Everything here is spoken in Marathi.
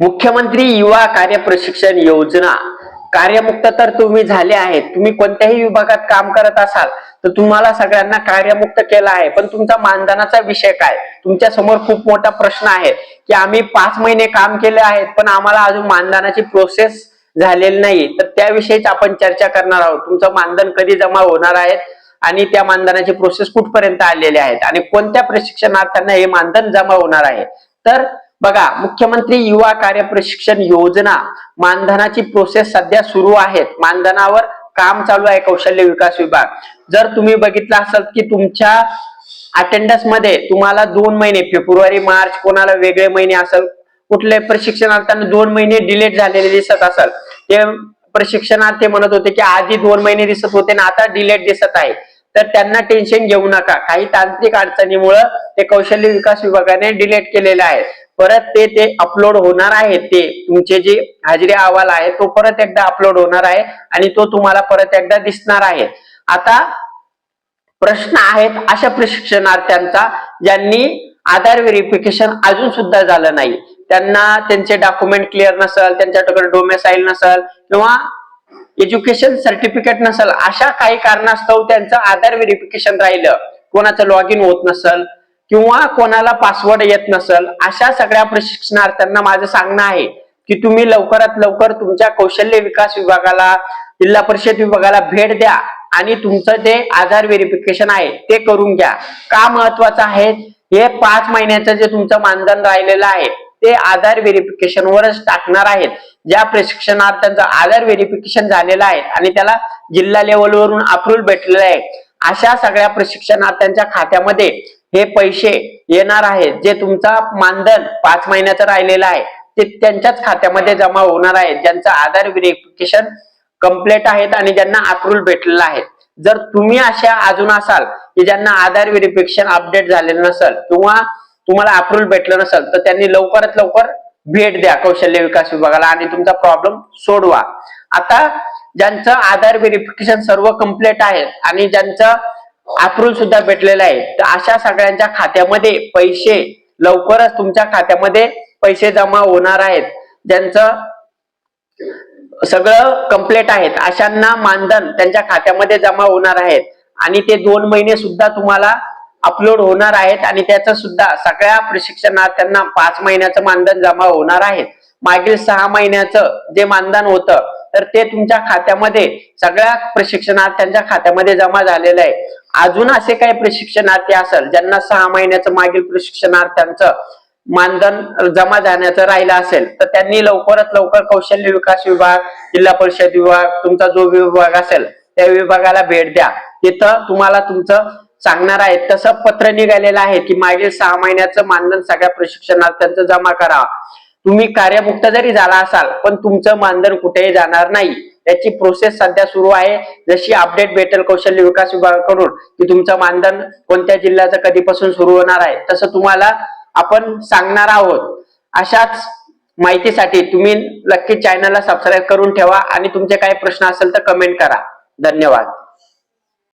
मुख्यमंत्री युवा कार्य प्रशिक्षण योजना. कार्यमुक्त तर तुम्ही झाले आहेत. तुम्ही कोणत्याही विभागात काम करत असाल तर तुम्हाला सगळ्यांना कार्यमुक्त केलं आहे. पण तुमचा मानधनाचा विषय काय? तुमच्यासमोर खूप मोठा प्रश्न आहे की आम्ही पाच महिने काम केले आहेत पण आम्हाला अजून मानधनाची प्रोसेस झालेली नाही. तर त्याविषयीच आपण चर्चा करणार आहोत. तुमचं मानधन कधी जमा होणार आहे आणि त्या मानधनाची प्रोसेस कुठपर्यंत आलेली आहेत आणि कोणत्या प्रशिक्षणार्थ्यांना हे मानधन जमा होणार आहे? तर बघा मुख्यमंत्री युवा कार्य प्रशिक्षण योजना मानधनाची प्रोसेस सध्या सुरू आहे मानधनावर काम चालू आहे कौशल्य विकास विभाग. जर तुम्ही बघितलं असाल की तुमच्या अटेंडन्समध्ये तुम्हाला दोन महिने फेब्रुवारी मार्च कोणाला वेगळे महिने असेल कुठले प्रशिक्षणार्थ्यांना दोन महिने डिलेट झालेले दिसत असेल. ते प्रशिक्षणार्थी म्हणत होते की आधी दोन महिने दिसत होते ना आता डिलेट दिसत आहे. तर त्यांना टेन्शन घेऊ नका. काही तांत्रिक अडचणीमुळे ते कौशल्य विकास विभागाने डिलेट केलेले आहे. परत ते ते अपलोड होणार आहे ते तुमचे जे हाजरी अहवाल आहे तो परत एकदा अपलोड होणार आहे आणि तो तुम्हाला परत एकदा दिसणार आहे. आता प्रश्न आहेत अशा प्रशिक्षणार्थ्यांचा ज्यांनी आधार व्हेरिफिकेशन अजून सुद्धा झालं नाही. त्यांना त्यांचे डॉक्युमेंट क्लिअर नसेल त्यांच्याकडे डोमेसाईल नसेल किंवा एज्युकेशन सर्टिफिकेट नसेल अशा काही कारणास्तव त्यांचं आधार व्हेरिफिकेशन राहिलं. कोणाचं लॉग इन होत नसेल किंवा कोणाला पासवर्ड येत नसेल अशा सगळ्या प्रशिक्षणार्थ्यांना माझं सांगणं आहे की तुम्ही लवकरात लवकर तुमच्या कौशल्य विकास विभागाला जिल्हा परिषद विभागाला भेट द्या आणि तुमचं जे आधार व्हेरिफिकेशन आहे ते करून घ्या. का महत्वाचं आहे? हे पाच महिन्याचं जे तुमचं मानधन राहिलेलं आहे ते आधार व्हेरिफिकेशन वरच टाकणार आहेत. ज्या प्रशिक्षणार्थ्यांचं आधार व्हेरिफिकेशन झालेलं आहे आणि त्याला जिल्हा लेवलवरून अप्रुव्हल भेटलेलं आहे अशा सगळ्या प्रशिक्षणार्थ्यांच्या खात्यामध्ये हे पैसे येणार आहेत जे तुमचा मानधन पाच महिन्याचं राहिलेलं आहे ते त्यांच्याच खात्यामध्ये जमा होणार आहे. ज्यांचं आधार व्हेरिफिकेशन कंप्लीट आहेत आणि ज्यांना अप्रुव्हल भेटलेलं आहे. जर तुम्ही अशा अजून असाल की ज्यांना आधार व्हेरिफिकेशन अपडेट झालेलं नसेल किंवा तुम्हाला अप्रुव्हल भेटलं नसेल तर त्यांनी लवकरात लवकर भेट द्या कौशल्य विकास विभागाला आणि तुमचा प्रॉब्लेम सोडवा. आता ज्यांचं आधार व्हेरिफिकेशन सर्व कंप्लीट आहे आणि ज्यांचं अप्रूव्ह सुद्धा भेटलेलं आहे. तर अशा सगळ्यांच्या खात्यामध्ये पैसे लवकरच तुमच्या खात्यामध्ये पैसे जमा होणार आहेत. ज्यांचं सगळं कंप्लीट आहेत. अशांना मानधन त्यांच्या खात्यामध्ये जमा होणार आहेत. आणि ते दोन महिने सुद्धा तुम्हाला अपलोड होणार आहेत आणि त्याचं सुद्धा सगळ्या प्रशिक्षणार्थ्यांना पाच महिन्याचं मानधन जमा होणार आहे. मागील सहा महिन्याचं जे मानधन होतं तर ते तुमच्या खात्यामध्ये सगळ्या प्रशिक्षणार्थ्यांच्या खात्यामध्ये जमा झालेलं आहे. अजून असे काही प्रशिक्षणार्थी असेल ज्यांना सहा महिन्याचं मागील प्रशिक्षणार्थ्यांचं मानधन जमा जाण्याचं राहिलं असेल तर त्यांनी लवकरात लवकर कौशल्य विकास विभाग जिल्हा परिषद विभाग तुमचा जो विभाग असेल त्या विभागाला भेट द्या. तिथं तुम्हाला तुमचं सांगणार आहे. तसं पत्र निघालेलं आहे की मागील सहा महिन्याचं मानधन सगळ्या प्रशिक्षणार्थ्यांचं जमा करा तुम्ही कार्यमुक्त जरी झाला असाल पण तुमचं मानधन कुठेही जाणार नाही. त्याची प्रोसेस सध्या सुरू आहे. जशी अपडेट भेटेल कौशल्य विकास विभागाकडून की तुमचं मानधन कोणत्या जिल्ह्याचं कधीपासून सुरू होणार आहे तसं तुम्हाला आपण सांगणार आहोत. अशाच माहितीसाठी तुम्ही नक्की चॅनलला सबस्क्राईब करून ठेवा. आणि तुमचे काही प्रश्न असेल तर कमेंट करा. धन्यवाद.